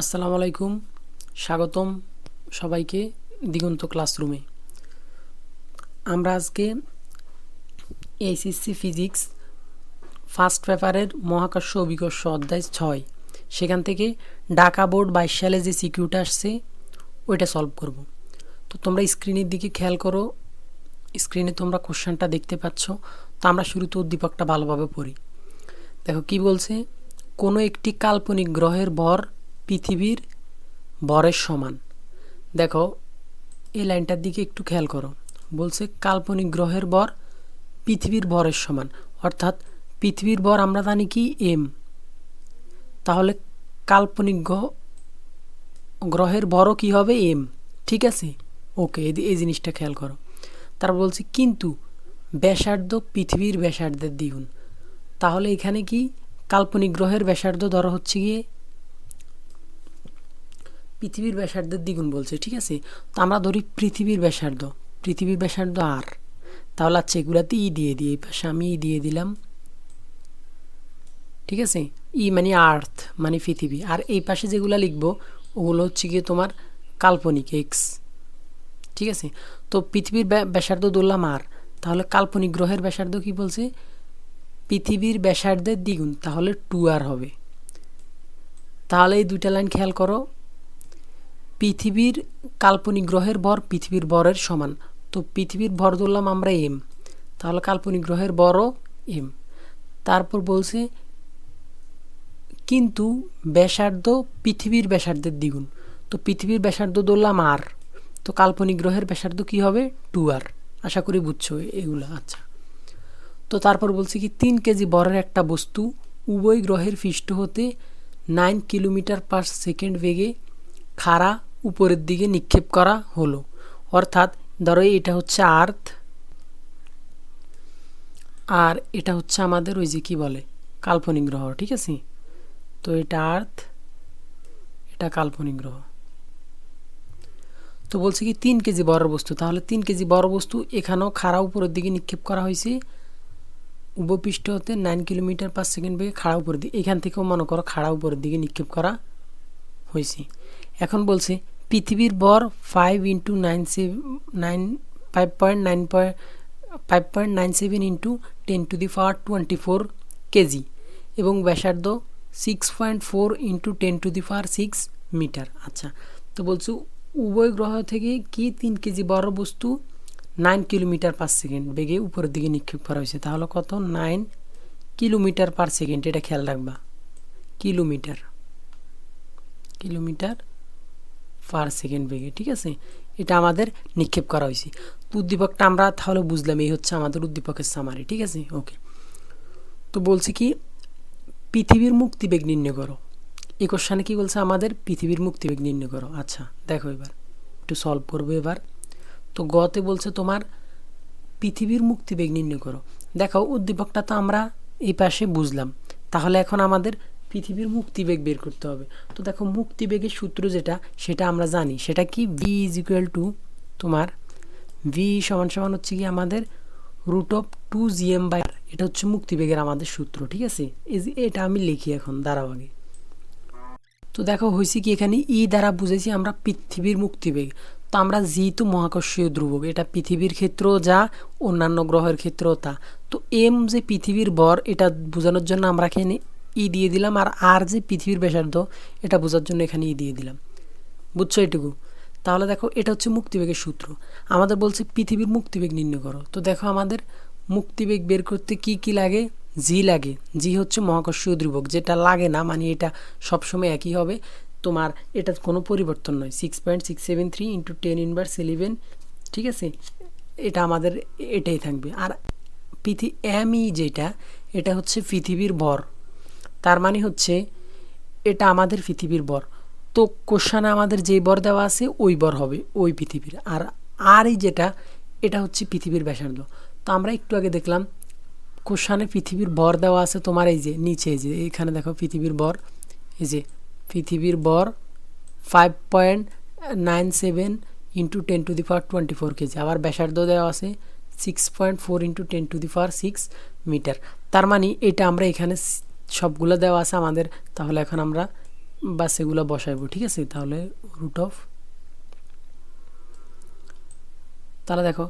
আসসালামু আলাইকুম। স্বাগতম সবাইকে দিগন্ত ক্লাসরুমে। আমরা আজকে এইচএসসি ফিজিক্স ফার্স্ট পেপারের মহাকর্ষ অভিকর্ষ অধ্যায় ছয়। সেখান থেকে ঢাকা বোর্ড বাইশ সালে যে সিকিউটা আসছে, ওইটা সলভ করব। তো তোমরা স্ক্রিনের দিকে খেয়াল করো। স্ক্রিনে তোমরা কোশ্চেনটা দেখতে পাচ্ছ। তো আমরা শুরুতে উদ্দীপকটা ভালোভাবে পড়ি। দেখো কি বলছে? কোনো একটি কাল্পনিক গ্রহের ভর পৃথিবীর ভরের সমান। দেখো, এই লাইনটার দিকে একটু খেয়াল করো। বলছে কাল্পনিক গ্রহের ভর পৃথিবীর ভরের সমান। অর্থাৎ পৃথিবীর ভর আমরা জানি কি? এম তাহলে কাল্পনিক গ্রহ, গ্রহের ভরও কি হবে? এম ঠিক আছে? ওকে এই জিনিসটা খেয়াল করো। তারপর বলছি, কিন্তু ব্যাসার্ধ পৃথিবীর ব্যাসার্ধের দ্বিগুণ। তাহলে এখানে কি? কাল্পনিক গ্রহের ব্যাসার্ধ ধরা হচ্ছে গিয়ে পৃথিবীর ব্যাসার্ধের দ্বিগুণ বলছে, ঠিক আছে? তো আমরা ধরি পৃথিবীর ব্যাসার্ধ। পৃথিবীর ব্যাসার্ধ আর তাহলে আচ্ছা এগুলাতে ই দিয়ে দিই। এই পাশে আমি ই দিয়ে দিলাম। ঠিক আছে? ই মানে আর্থ মানে পৃথিবী। আর এই পাশে যেগুলো লিখব, ওগুলো হচ্ছে গিয়ে তোমার কাল্পনিক এক্স ঠিক আছে? তো পৃথিবীর ব্যাসার্ধ ধরলাম আর তাহলে কাল্পনিক গ্রহের ব্যাসার্ধ কি বলছে? পৃথিবীর ব্যাসার্ধের দ্বিগুণ, তাহলে টু আর হবে। তাহলে এই দুইটা লাইন খেয়াল করো। পৃথিবীর কাল্পনিক গ্রহের ভর পৃথিবীর ভরের সমান। তো পৃথিবীর ভর ধরলাম আমরা এম তাহলে কাল্পনিক গ্রহের বড় এম তারপর বলছে, কিন্তু ব্যাসার্ধ পৃথিবীর ব্যাসার্ধের দ্বিগুণ। তো পৃথিবীর ব্যাসার্ধ ধরলাম আর তো কাল্পনিক গ্রহের ব্যাসার্ধ কি হবে? টু আর আশা করি বুঝছ এগুলো আচ্ছা। তো তারপর বলছি কি, তিন কেজি বরের একটা বস্তু উভয় গ্রহের পৃষ্ঠ হতে নাইন কিলোমিটার পার সেকেন্ড বেগে খাড়া উপরের দিকে নিক্ষেপ করা হলো। অর্থাৎ, ধরো এটা হচ্ছে আর্থ আর এটা হচ্ছে আমাদের ওই যে কি বলে, কাল্পনিক গ্রহ, ঠিক আছে? তো এটা আর্থ এটা কাল্পনিক গ্রহ। তো বলছে কি, তিন কেজি বড় বস্তু। তাহলে তিন কেজি বড় বস্তু এখানেও খাড়া উপরের দিকে নিক্ষেপ করা হয়েছে। উপপৃষ্ঠ হতে নাইন কিলোমিটার পার সেকেন্ড বেগে খাড়া উপরের দিকে, এখান থেকেও মনে করো খাড়া উপরের দিকে নিক্ষেপ করা হয়েছে। এখন বলছে পৃথিবীর বর five into nine seven nine five point nine point five point nine seven into ten to the power twenty four K এবং ব্যাসার্ধ six point four into ten to the power six metre আচ্ছা তো বলছো উভয় গ্রহ থেকে কি তিন কেজি বড় বস্তু নাইন কিলোমিটার পার সেকেন্ড বেগে উপরের দিকে নিক্ষেপ করা হয়েছে? তাহলে কত? নাইন কিলোমিটার পার সেকেন্ড এটা খেয়াল রাখবা। কিলোমিটার কিলোমিটার পার সেকেন্ড বেগে ঠিক আছে? এটা আমাদের নিক্ষেপ করা হয়েছে। তো উদ্দীপকটা আমরা তাহলে বুঝলাম, এই হচ্ছে আমাদের উদ্দীপকের সামারি ঠিক আছে? ওকে তো বলছি কি, পৃথিবীর মুক্তিবেগ নির্ণয় করো। এই কোশ্চানে কি বলছে আমাদের? পৃথিবীর মুক্তিবেগ নির্ণয় করো। আচ্ছা দেখো এবার। একটু সলভ করব এবার। তো গতে বলছে তোমার, পৃথিবীর মুক্তিবেগ নির্ণয় করো। দেখো, উদ্দীপকটা তো আমরা এই পাশে বুঝলাম। তাহলে এখন আমাদের পৃথিবীর মুক্তিবেগ বের করতে হবে। তো দেখো মুক্তিবেগের সূত্র যেটা, সেটা আমরা জানি। সেটা কি? ভি ইজ ইকুয়াল টু তোমার ভি সমান সমান হচ্ছে কি আমাদের root of two G M by এটা হচ্ছে মুক্তিবেগের আমাদের সূত্র, ঠিক আছে? এটা আমি লিখি এখন, দাঁড়াও আগে। তো দেখো হয়েছে কি এখানে ই দ্বারা বুঝেছি আমরা পৃথিবীর মুক্তিবেগ তো আমরা যেহেতু মহাকর্ষীয় ধ্রুবক, এটা পৃথিবীর ক্ষেত্রেও যা, অন্যান্য গ্রহের ক্ষেত্রেও তা। তো এম যে পৃথিবীর বর এটা বোঝানোর জন্য আমরা এখানে ই দিয়ে দিলাম আর আর যে পৃথিবীর ব্যাসার্ধ, এটা বোঝার জন্য এখানে ই দিয়ে দিলাম। বুঝছ এটুকু? তাহলে দেখো, এটা হচ্ছে মুক্তিবেগের সূত্র। আমাদের বলছে পৃথিবীর মুক্তিবেগ নির্ণয় করো। তো দেখো আমাদের মুক্তিবেগ বের করতে কি কি লাগে? জি লাগে। জি হচ্ছে মহাকর্ষীয় ধ্রুবক, যেটা লাগে না মানে এটা সবসময় একই হবে। তোমার এটার কোনো পরিবর্তন নয়। Six point six seven three into ten inverse eleven ঠিক আছে? এটা আমাদের এটাই থাকবে। আর পৃথি এমই যেটা, এটা হচ্ছে পৃথিবীর ভর। তার মানে হচ্ছে, এটা আমাদের পৃথিবীর বর। তো কোশ্চানে আমাদের যেই বর দেওয়া আছে, ওই বর হবে, ওই পৃথিবীর। আর আর এই যেটা, এটা হচ্ছে পৃথিবীর ব্যাসার্ধ। তো আমরা একটু আগে দেখলাম কোশ্চানে পৃথিবীর বর দেওয়া আছে তোমার এই যে, নিচে এই যে, এখানে দেখো পৃথিবীর বর, এই যে, পৃথিবীর বর five point nine seven into ten to the power twenty four K. আবার ব্যাসার্ধ দেওয়া আছে six point four into ten to the power six metre তার মানে এটা আমরা এখানে সবগুলো দেওয়া আছে আমাদের, তাহলে এখন আমরা বা সেগুলো বসাইবো, ঠিক আছে? তাহলে রুট অফ তাহলে দেখো,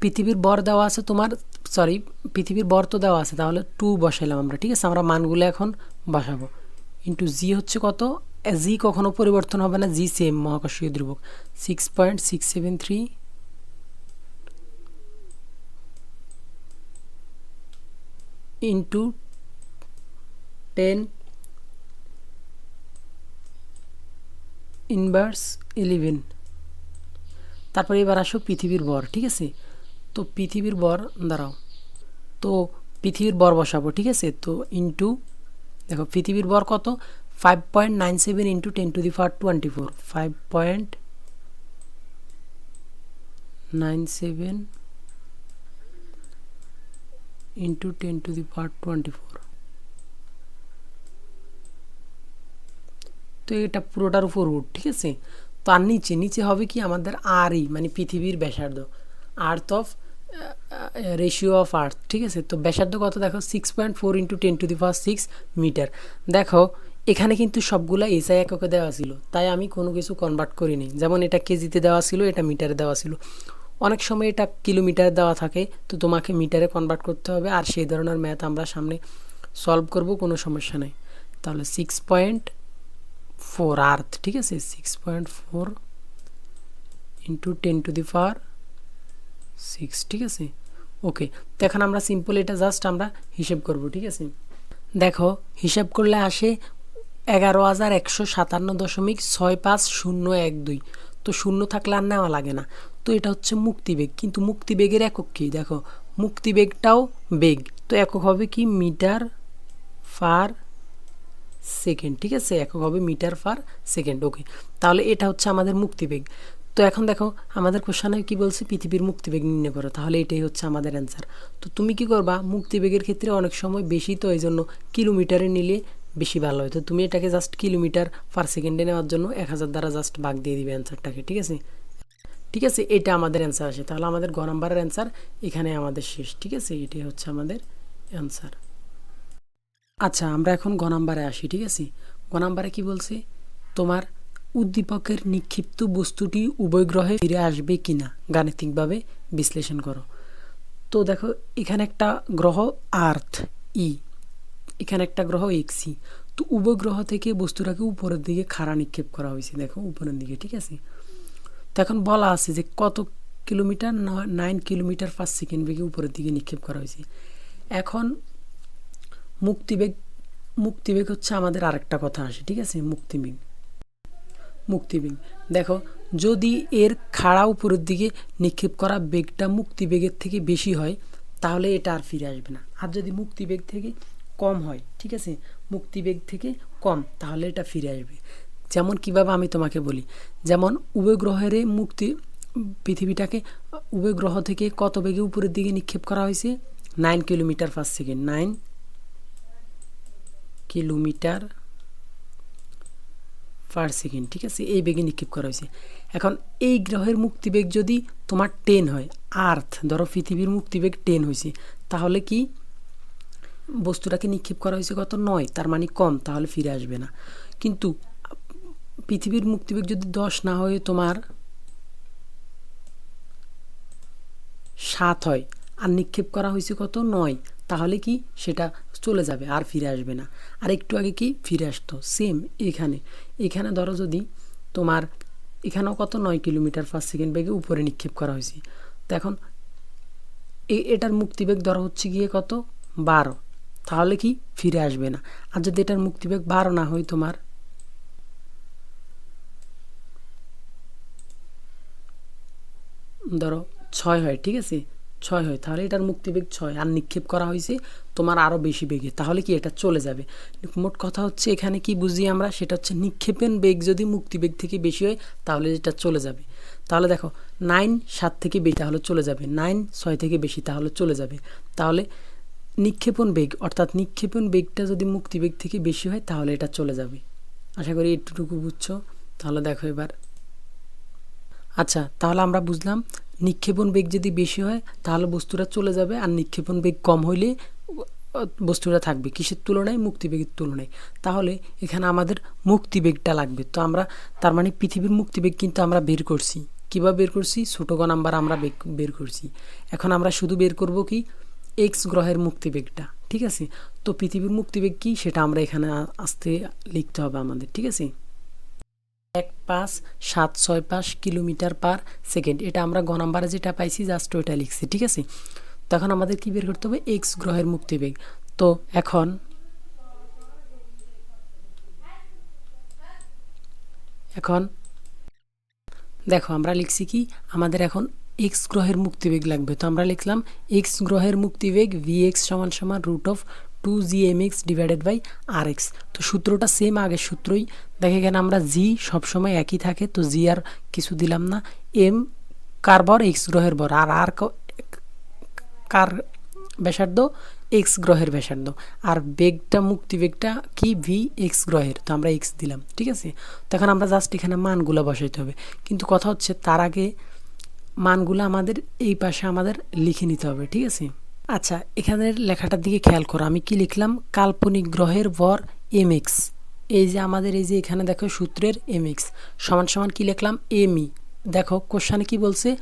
পৃথিবীর বর দেওয়া আছে তোমার সরি পৃথিবীর বর তো দেওয়া আছে, তাহলে টু বসাইলাম আমরা, ঠিক আছে? আমরা মানগুলো এখন বসাবো। ইন্টু জি হচ্ছে কত? জি কখনো পরিবর্তন হবে না জি সেম মহাকর্ষীয় ধ্রুবক। Six point six seven three into ten inverse eleven তারপরে এবার আসো পৃথিবীর বর, ঠিক আছে? তো পৃথিবীর বর, দাঁড়াও। তো পৃথিবীর বর বসাবো, ঠিক আছে? তো ইন্টু দেখো পৃথিবীর বর কত? Five point nine seven into ten to the power twenty four five point nine seven into ten to the power twenty four তো এটা পুরোটার উপর রুট ঠিক আছে? তার নিচে নিচে হবে কি আমাদের আরই মানে পৃথিবীর ব্যাসার্ধ। Earth of ratio of earth ঠিক আছে? তো ব্যাসার্ধ কত দেখো? Six point four into ten to the first six metre দেখো, এখানে কিন্তু সবগুলো এসআই এককে দেওয়া ছিল, তাই আমি কোনো কিছু কনভার্ট করিনি। যেমন এটা কেজিতে দেওয়া ছিল, এটা মিটারে দেওয়া ছিল। অনেক সময় এটা কিলোমিটার দেওয়া থাকে, তো তোমাকে মিটারে কনভার্ট করতে হবে, আর সেই ধরনের ম্যাথ আমরা সামনে সলভ করব, কোনো সমস্যা নেই। তাহলে সিক্স পয়েন্ট ফোর আর্থ ঠিক আছে six point four into ten to the power six ঠিক আছে ওকে তো এখন আমরা সিম্পল এটা জাস্ট আমরা হিসেব করব ঠিক আছে দেখো হিসাব করলে আসে এগারো হাজার একশো সাতান্ন দশমিক ছয় পাঁচ শূন্য এক দুই। তো শূন্য থাকলে আর নেওয়া লাগে না। তো এটা হচ্ছে মুক্তিবেগ। কিন্তু মুক্তিবেগের একক কী? দেখো, মুক্তিবেগটাও বেগ। তো একক হবে কি? মিটার ফার সেকেন্ড, ঠিক আছে? একক হবে মিটার পার সেকেন্ড, ওকে। তাহলে এটা হচ্ছে আমাদের মুক্তিবেগ। তো এখন দেখো, আমাদের কোশ্চানে কি বলছে? পৃথিবীর মুক্তিবেগ নির্ণয় করো। তাহলে এটাই হচ্ছে আমাদের অ্যান্সার তো তুমি কি করবা? মুক্তিবেগের ক্ষেত্রে অনেক সময় বেশি, তো এই জন্য কিলোমিটারে নিলে বেশি ভালো হয়। তো তুমি এটাকে জাস্ট কিলোমিটার পার সেকেন্ডে নেওয়ার জন্য এক হাজার দ্বারা জাস্ট ভাগ দিয়ে দিবে অ্যান্সারটাকে ঠিক আছে? ঠিক আছে? এটা আমাদের অ্যান্সার আসে। তাহলে আমাদের গ নাম্বারের অ্যান্সার এখানে আমাদের শেষ, ঠিক আছে? এটাই হচ্ছে আমাদের অ্যান্সার আচ্ছা আমরা এখন গ নাম্বারে আসি, ঠিক আছে? গ নাম্বারে কি বলছে? তোমার উদ্দীপকের নিক্ষিপ্ত বস্তুটি উভয় গ্রহে ফিরে আসবে কিনা? গাণিতিকভাবে বিশ্লেষণ করো। তো দেখো, এখানে একটা গ্রহ আর্থ, ই। এখানে একটা গ্রহ এক্সি তো উভয় গ্রহ থেকে বস্তুটাকে উপরের দিকে খাড়া নিক্ষেপ করা হয়েছে, দেখো, উপরের দিকে, ঠিক আছে? তো এখন বলা আছে যে কত kilometre nine kilometre per second বেগে উপরের দিকে নিক্ষেপ করা হয়েছে। এখন মুক্তিবেগ মুক্তিবেগ হচ্ছে আমাদের আরেকটা কথা আসে, ঠিক আছে? মুক্তিবেগ মুক্তিবেগ দেখো, যদি এর খাড়া উপরের দিকে নিক্ষেপ করা বেগটা মুক্তিবেগের থেকে বেশি হয়, তাহলে এটা আর ফিরে আসবে না। আর যদি মুক্তিবেগ থেকে কম হয়, ঠিক আছে? মুক্তিবেগ থেকে কম, তাহলে এটা ফিরে আসবে। যেমন কীভাবে আমি তোমাকে বলি, যেমন উভয় গ্রহের মুক্তি, পৃথিবীটাকে উভয় গ্রহ থেকে কত বেগে উপরের দিকে নিক্ষেপ করা হয়েছে? Nine kilometre per second nine kilometre per second ঠিক আছে? এই বেগে নিক্ষেপ করা হয়েছে। এখন এই গ্রহের মুক্তিবেগ যদি তোমার টেন হয় আর্থ ধরো পৃথিবীর মুক্তিবেগ টেন হয়েছে, তাহলে কি বস্তুটাকে নিক্ষেপ করা হয়েছে কত? নয়, তার মানে কম, তাহলে ফিরে আসবে না। কিন্তু পৃথিবীর মুক্তিবেগ যদি দশ না হয়ে তোমার সাত হয়, আর নিক্ষেপ করা হয়েছে কত? নয় তাহলে কি সেটা চলে যাবে, আর ফিরে আসবে না। আর একটু আগে কি? ফিরে আসতো। সেম এখানে। এখানে ধরো যদি তোমার এখানেও কত? নয় কিলোমিটার পার সেকেন্ড বেগে উপরে নিক্ষেপ করা হয়েছে। তো এখন এটার মুক্তিবেগ ধরো হচ্ছে গিয়ে কত? বারো। তাহলে কি? ফিরে আসবে না। আর যদি এটার মুক্তিবেগ বারো না হয় তোমার? ধরো ছয় হয়, ঠিক আছে? ছয় হয়, তাহলে এটার মুক্তিবেগ ছয়। আর নিক্ষেপ করা হয়েছে, তোমার আরও বেশি বেগে, তাহলে কি এটা চলে যাবে? মোট কথা হচ্ছে এখানে কি বুঝি আমরা? সেটা হচ্ছে নিক্ষেপেন বেগ যদি মুক্তিবেগ থেকে বেশি হয়, তাহলে এটা চলে যাবে। তাহলে দেখো নাইন সাত থেকে বেশি, তাহলে চলে যাবে। নাইন ছয় থেকে বেশি, তাহলে চলে যাবে। তাহলে নিক্ষেপণ বেগ, অর্থাৎ নিক্ষেপণ বেগটা যদি মুক্তিবেগ থেকে বেশি হয়, তাহলে এটা চলে যাবে। আশা করি একটুটুকু বুঝছ। তাহলে দেখো এবার আচ্ছা তাহলে আমরা বুঝলাম নিক্ষেপণ বেগ যদি বেশি হয়, তাহলে বস্তুটা চলে যাবে আর নিক্ষেপণ বেগ কম হইলে বস্তুটা থাকবে। কিসের তুলনায়? মুক্তিবেগের তুলনায়। তাহলে এখানে আমাদের মুক্তিবেগটা লাগবে। তো আমরা, তার মানে পৃথিবীর মুক্তিবেগ কিন্তু আমরা বের করছি। কীভাবে বের করছি? ছোটো গ নাম্বার আমরা বের- করছি। এখন আমরা শুধু বের করব কি? এক্স গ্রহের মুক্তিবেগটা ঠিক আছে? তো পৃথিবীর মুক্তিবেগ কি? সেটা আমরা এখানে আসতে লিখতে হবে আমাদের, ঠিক আছে? এক পাঁচ সাত ছয় পাঁচ কিলোমিটার পার সেকেন্ড। এটা আমরা গ নাম্বারে যেটা পাইছি, জাস্ট ওইটা লিখছি, ঠিক আছে? তখন আমাদের কি বের করতে হবে? এক্স গ্রহের মুক্তিবেগ। তো এখন এখন দেখো, আমরা লিখছি কি? আমাদের এখন এক্স গ্রহের মুক্তিবেগ লাগবে। তো আমরা লিখলাম এক্স গ্রহের মুক্তিবেগ ভি এক্স সমান সমান root of two G M X divided by R X তো সূত্রটা সেম আগের সূত্রই। দেখে এখানে আমরা জি সবসময় একই থাকে, তো জি আর কিছু দিলাম না। এম কার বর এক্স গ্রহের বর আর আর কার ব্যাসার্ধ? এক্স গ্রহের ব্যাসার্ধ। আর বেগটা, মুক্তিবেগটা কি? ভি এক্স গ্রহের। তো আমরা এক্স দিলাম, ঠিক আছে? তখন আমরা জাস্ট এখানে মানগুলো বসাইতে হবে। কিন্তু কথা হচ্ছে তার আগে মানগুলো আমাদের এই পাশে আমাদের লিখে নিতে হবে, ঠিক আছে? আচ্ছা এখানের লেখাটার দিকে খেয়াল করো। আমি কি লিখলাম? কাল্পনিক গ্রহের ভর এম এক্স এই যে আমাদের, এই যে এখানে দেখো সূত্রের এম এক্স সমান সমান কী লিখলাম? এমই দেখো কোশ্চানে কি বলছে?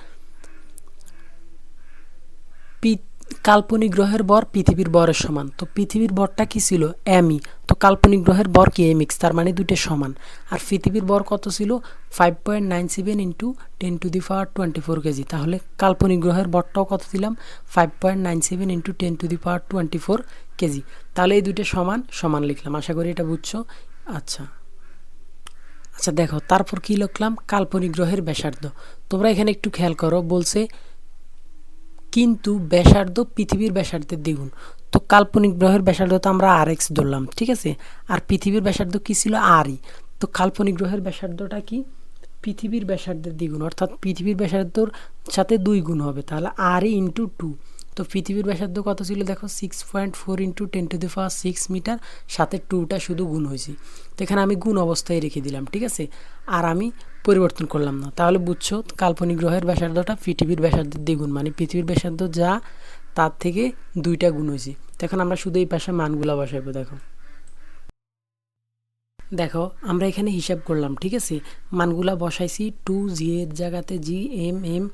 পি- কাল্পনিক গ্রহের বর পৃথিবীর বরের সমান। তো পৃথিবীর বরটা কি ছিল? এমই তো কাল্পনিক গ্রহের বর কি? এমএক্স তার মানে দুটো সমান। আর পৃথিবীর বর কত ছিল? Five point nine seven into ten to the power twenty four K তাহলে কাল্পনিক গ্রহের বরটাও কত দিলাম? Five point nine seven into ten to the power twenty four K তাহলে এই দুটো সমান সমান লিখলাম। আশা করি এটা বুঝছ? আচ্ছা। আচ্ছা দেখো, তারপর কি লিখলাম? কাল্পনিক গ্রহের ব্যাসার্ধ। তোমরা এখানে একটু খেয়াল করো, বলছে কিন্তু ব্যাসার্ধ পৃথিবীর ব্যাসার্ধের দ্বিগুণ। তো কাল্পনিক গ্রহের ব্যাসার্ধ তো আমরা আর এক্স ধরলাম, ঠিক আছে? আর পৃথিবীর ব্যাসার্ধ কী ছিল আরই তো কাল্পনিক গ্রহের ব্যাসার্ধটা কি? পৃথিবীর ব্যাসার্ধের দ্বিগুণ, অর্থাৎ পৃথিবীর ব্যাসার্ধর সাথে দুই গুণ হবে, তাহলে আরই ইন্টু টু তো পৃথিবীর ব্যাসার্ধ কত ছিল? দেখো six point four into ten to the power six metre সাথে টুটা শুধু গুণ হয়েছে। তো এখানে আমি গুণ অবস্থায় রেখে দিলাম, ঠিক আছে? আর আমি পরিবর্তন করলাম না। তাহলে বুঝছ, কাল্পনিক গ্রহের ব্যাসার্ধটা পৃথিবীর ব্যাসার্ধের দ্বিগুণ মানে পৃথিবীর ব্যাসার্ধ যা, তার থেকে দুইটা গুণ হয়েছে। এখন আমরা শুধু এই পাশে মানগুলা বসাইবো, দেখো। দেখো, আমরা এখানে হিসাব করলাম, ঠিক আছে? মানগুলা বসাইছি টু জি এর জায়গাতে জি এম এম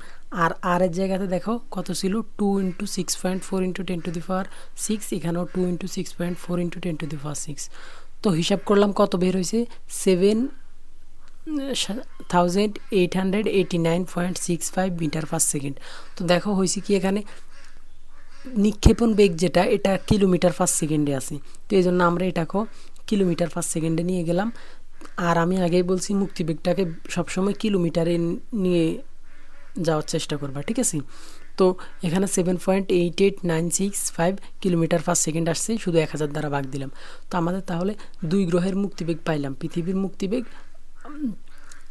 আর আর এর জায়গাতে দেখো কত ছিল? Two into six point four into ten to the power six এখানেও two into six point four into ten to the power six তো হিসাব করলাম কত বের হয়েছে? Seven thousand eight hundred eighty nine point six five metre per second তো দেখো হয়েছে কি এখানে? নিক্ষেপণ বেগ যেটা, এটা কিলোমিটার পার সেকেন্ডে আছে। তো এই জন্য আমরা এটাকে কিলোমিটার পার সেকেন্ডে নিয়ে গেলাম। আর আমি আগেই বলছি, মুক্তিবেগটাকে সবসময় কিলোমিটারে নিয়ে যাওয়ার চেষ্টা করবা, ঠিক আছে? তো এখানে seven point eight eight nine six five kilometre per second আসছে, শুধু এক হাজার দ্বারা ভাগ দিলাম। তো আমাদের তাহলে দুই গ্রহের মুক্তিবেগ পাইলাম, পৃথিবীর মুক্তিবেগ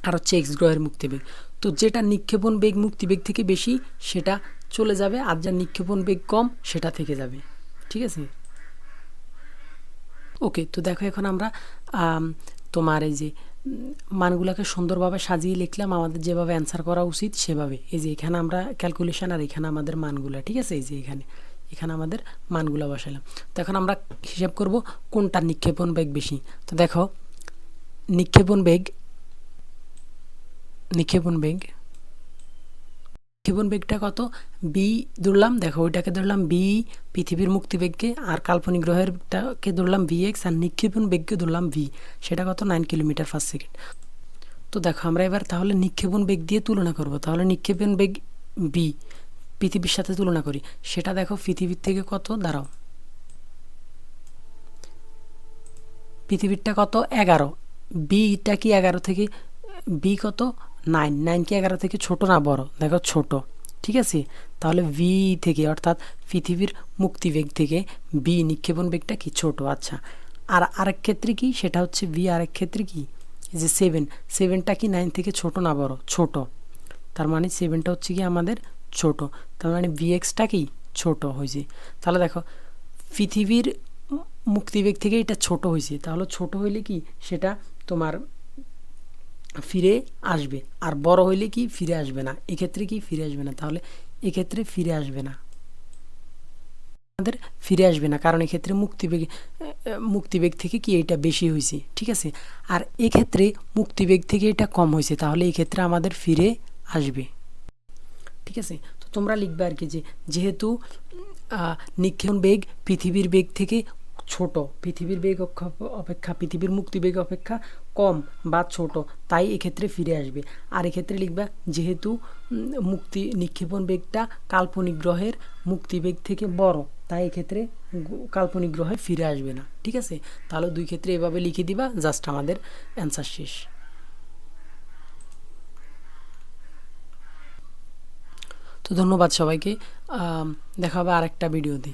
আর হচ্ছে এক্স গ্রহের মুক্তিবেগ। তো যেটা নিক্ষেপণ বেগ মুক্তিবেগ থেকে বেশি, সেটা চলে যাবে, আর যার নিক্ষেপণ বেগ কম, সেটা থেকে যাবে, ঠিক আছে? ওকে, তো দেখো এখন আমরা তোমার এই যে মানগুলোকে সুন্দরভাবে সাজিয়ে লিখলাম, আমাদের যেভাবে অ্যান্সার করা উচিত সেভাবে। এই যে এখানে আমরা ক্যালকুলেশন আর এখানে আমাদের মানগুলো, ঠিক আছে? এই যে এখানে এখানে আমাদের মানগুলো বসালাম। তো এখন আমরা হিসাব করব কোনটা নিক্ষেপণ বেগ বেশি। তো দেখো, নিক্ষেপণ বেগ নিক্ষেপণ বেগ নিক্ষেপণ বেগটা কত? বি ধরলাম, দেখো ওইটাকে ধরলাম বি পৃথিবীর মুক্তিবেগকে আর কাল্পনিক গ্রহেরটাকে ধরলাম ভি এক্স আর নিক্ষেপণ বেগকে ধরলাম ভি সেটা কত? নাইন কিলোমিটার পার সেকেন্ড তো দেখো আমরা এবার তাহলে নিক্ষেপণ বেগ দিয়ে তুলনা করব। তাহলে নিক্ষেপণ বেগ বি পৃথিবীর সাথে তুলনা করি। সেটা দেখো পৃথিবীর থেকে কত? দাঁড়াও। পৃথিবীরটা কত? এগারো। বিটা কি এগারো থেকে? বি কত? নাইন। নাইন কি এগারো থেকে ছোট না বড়? দেখো ছোট। ঠিক আছে? তাহলে ভি থেকে, অর্থাৎ পৃথিবীর মুক্তিবেগ থেকে বি নিক্ষেপণ বেগটা কি? ছোট। আচ্ছা। আর আরেক ক্ষেত্রে কি? সেটা হচ্ছে ভি আরেক ক্ষেত্রে কি? যে সেভেন সেভেনটা কি নাইন থেকে ছোট না বড়? ছোট। তার মানে সেভেনটা হচ্ছে কি আমাদের ছোট। তার মানে ভিএক্সটা কি? ছোট হয়েছে। তাহলে দেখো, পৃথিবীর মুক্তিবেগ থেকে এটা ছোট হয়েছে। তাহলে ছোট হইলে কি? সেটা তোমার ফিরে আসবে। আর বড় হইলে কি? ফিরে আসবে না। এক্ষেত্রে কি? ফিরে আসবে না। তাহলে এক্ষেত্রে ফিরে আসবে না। আমাদের ফিরে আসবে না। কারণ এক্ষেত্রে মুক্তিবেগ মুক্তিবেগ থেকে কি এটা বেশি হয়েছে ঠিক আছে? আর এক্ষেত্রে মুক্তিবেগ থেকে এটা কম হয়েছে তাহলে এই ক্ষেত্রে আমাদের ফিরে আসবে। ঠিক আছে? তো তোমরা লিখবে আর কি যে, যেহেতু নিক্ষেপণ বেগ পৃথিবীর বেগ থেকে ছোট। পৃথিবীর বেগ অপেক্ষা পৃথিবীর মুক্তিবেগ অপেক্ষা কম বা ছোট, তাই এক্ষেত্রে ফিরে আসবে। আর এক্ষেত্রে লিখবা, যেহেতু মুক্তি নিক্ষেপণ বেগটা কাল্পনিক গ্রহের মুক্তিবেগ থেকে বড়, তাই এক্ষেত্রে কাল্পনিক গ্রহে ফিরে আসবে না। ঠিক আছে? তাহলে দুই ক্ষেত্রে এভাবে লিখে দিবা, জাস্ট আমাদের অ্যান্সার শেষ। তো ধন্যবাদ সবাইকে। দেখা হবে আরেকটা ভিডিওতে।